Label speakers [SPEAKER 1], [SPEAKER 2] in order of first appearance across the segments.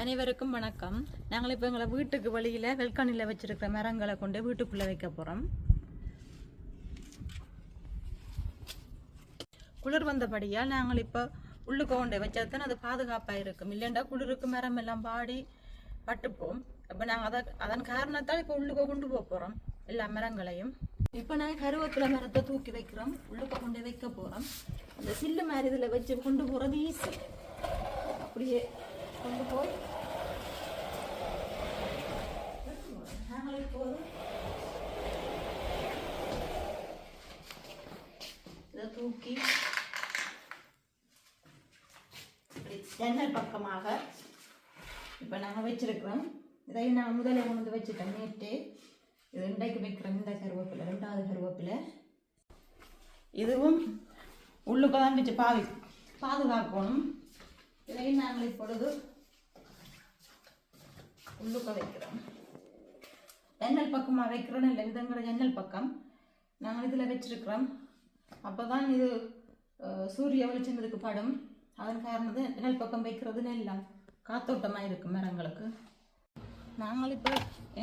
[SPEAKER 1] அனைவருக்கும் வணக்கம். நாங்கள் இப்போ எங்களை வீட்டுக்கு வழியில் வெல்கானியில் வச்சுருக்கிற மரங்களை கொண்டு வீட்டுக்குள்ளே வைக்க போகிறோம் குளிர் வந்தபடியால் நாங்கள் இப்போ உள்ளுக்கு கொண்டு வச்சதுதான் அது பாதுகாப்பாக இருக்கும். இல்லைண்டா குளிருக்கு மரம் எல்லாம் பாடி பட்டுப்போம். அப்போ நாங்கள் அதை அதன் காரணத்தால் இப்போ உள்ளுக்கு கொண்டு போக போகிறோம் எல்லா மரங்களையும். இப்போ நாங்கள் கருவேப்பிலை மரத்தை தூக்கி வைக்கிறோம். உள்ளுக்கு கொண்டு வைக்க போகிறோம் அந்த சில்லு மாதிரி இதில் வச்சு கொண்டு போகிறது ஈஸி அப்படியே கொண்டு போய். நாங்கள் இதை தூக்கி ஜன்னல் பக்கமாக இப்போ நாங்கள் வச்சுருக்கிறோம். இதை நான் முதல்ல கொண்டு வந்து வச்சுட்டேன். நேற்று இது இன்றைக்கு வைக்கிறோம் இந்த கருவேப்பிலை ரெண்டாவது கருவேப்பிலை. இதுவும் உள்ளுக்கு தான் வச்சு பாவி பாதுகாக்கணும். இதையும் நாங்கள் இப்பொழுது உள்ளுக்க வைக்கிறோம். ஜன்னல் பக்கமாக வைக்கிறோன்னு இல்லை விதங்கிற ஜன்னல் பக்கம் நாங்கள் இதில் வச்சிருக்கிறோம். அப்போ தான் இது சூரிய வெளிச்சம் இதுக்கு படும் அதன் காரணத்து ஜன்னல் பக்கம் வைக்கிறதுன்னு எல்லாம் காத்தோட்டமாக இருக்கும் மரங்களுக்கு. நாங்கள் இப்போ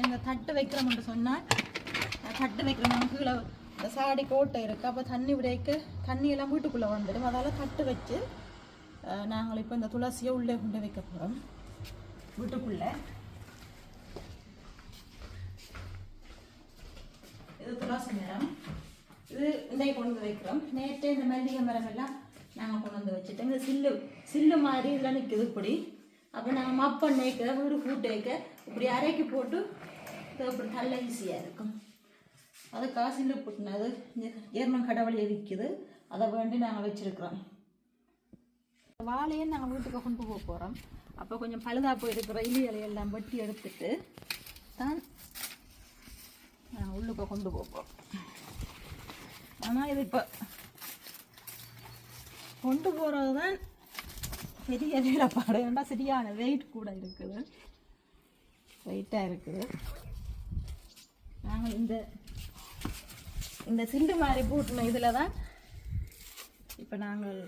[SPEAKER 1] இந்த தட்டு வைக்கிறோம்னு சொன்னால் தட்டு வைக்கிறோம். கீழே இந்த சாடி கோட்டை இருக்குது அப்போ தண்ணி விடைக்கு தண்ணி எல்லாம் வீட்டுக்குள்ளே வந்துடும். அதால் தட்டு வச்சு நாங்கள் இப்போ இந்த துளசியை உள்ளே கொண்டு வைக்க போகிறோம். வீட்டுக்குள்ளே. இது துளசி மரம் இது இன்றைக்கு கொண்டு வந்து வைக்கிறோம். நேற்று இந்த மல்லிகை மரம் எல்லாம் நாங்கள் கொண்டு வந்து வச்சுட்டோம் இந்த சில்லு சில்லு மாதிரி இதெல்லாம் நிற்குது இப்படி. அப்போ நாங்கள் மப்பன் பண்ண வைக்க வீடு கூட்டு வைக்க இப்படி அரைக்கி போட்டு இப்படி நல்ல ஈஸியாக இருக்கும். அதுக்காக சில்லு புட்டினது ஜெர்மன் கடவுளையை விற்கிது அதை வேண்டி நாங்கள் வச்சுருக்குறோம். வாழையை நாங்கள் வீட்டுக்கு கொண்டு போக போகிறோம் அப்போ கொஞ்சம் பழுதாக போயிருக்கிற இலி இலையெல்லாம் வெட்டி எடுத்துட்டு தான் உள்ளுக்க கொண்டு போப்போம். ஆனால் இது இப்போ கொண்டு போகிறது தான் பெரிய வேலைப்பாடு. ஏன்டா சரியான வெயிட் கூட இருக்குது. வெயிட்டாக இருக்குது. நாங்கள் இந்த இந்த சிண்டு மாதிரி பூட்டின இதில் தான் இப்போ நாங்கள்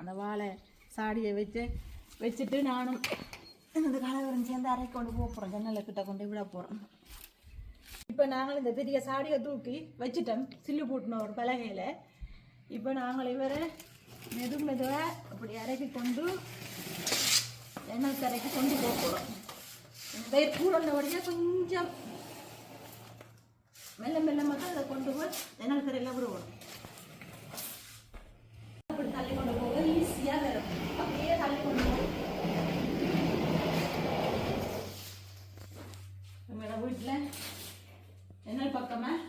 [SPEAKER 1] அந்த வாழை சாடியை வச்சு வச்சுட்டு நானும் எனது கலவரம் சேர்ந்து அரைக்கொண்டு கொண்டு போக போகிறோம் ஜன்னலை கிட்ட கொண்டு விட போகிறோம் இப்போ நாங்கள் இந்த பெரிய சாடியை தூக்கி வச்சுட்டோம். சில்லு பூட்டின ஒரு பலகையில். இப்போ நாங்கள் இவரை மெது மெதுவாக அப்படி இறக்கி கொண்டு எண்ணெய் கரைக்கு கொண்டு போகிறோம் பயிர் கூடனபடியாக கொஞ்சம் மெல்ல மெல்ல மட்டும் அதை கொண்டு போய் எண்ணெய் கரையில் விடுவோம் அப்படி தள்ளி கொண்டு போக ஈஸியாக வரும். அப்படியே தள்ளி கொண்டு போகும் நம்மளோட வீட்டில் ஜன்னல் பக்கமாக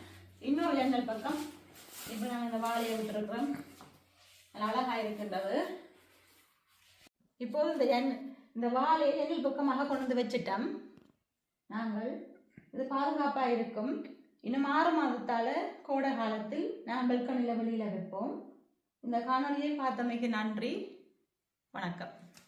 [SPEAKER 1] இன்னொரு ஜன்னல் பக்கம். இப்போ நாங்கள் இந்த வாழையை விட்டுருக்குறோம். அழகாக இருக்கின்றது. இப்போது இந்த ஜன் இந்த வாழையை ஜன்னல் பக்கமாக கொண்டு வந்து வச்சிட்டோம். நாங்கள் இது பாதுகாப்பாக இருக்கும். இன்னும் ஆறு மாதத்தால் கோடை காலத்தில் நாங்கள் பெல்கனியில் வெளியில் வைப்போம் இந்த காணொலியை பார்த்தமைக்கு நன்றி. வணக்கம்.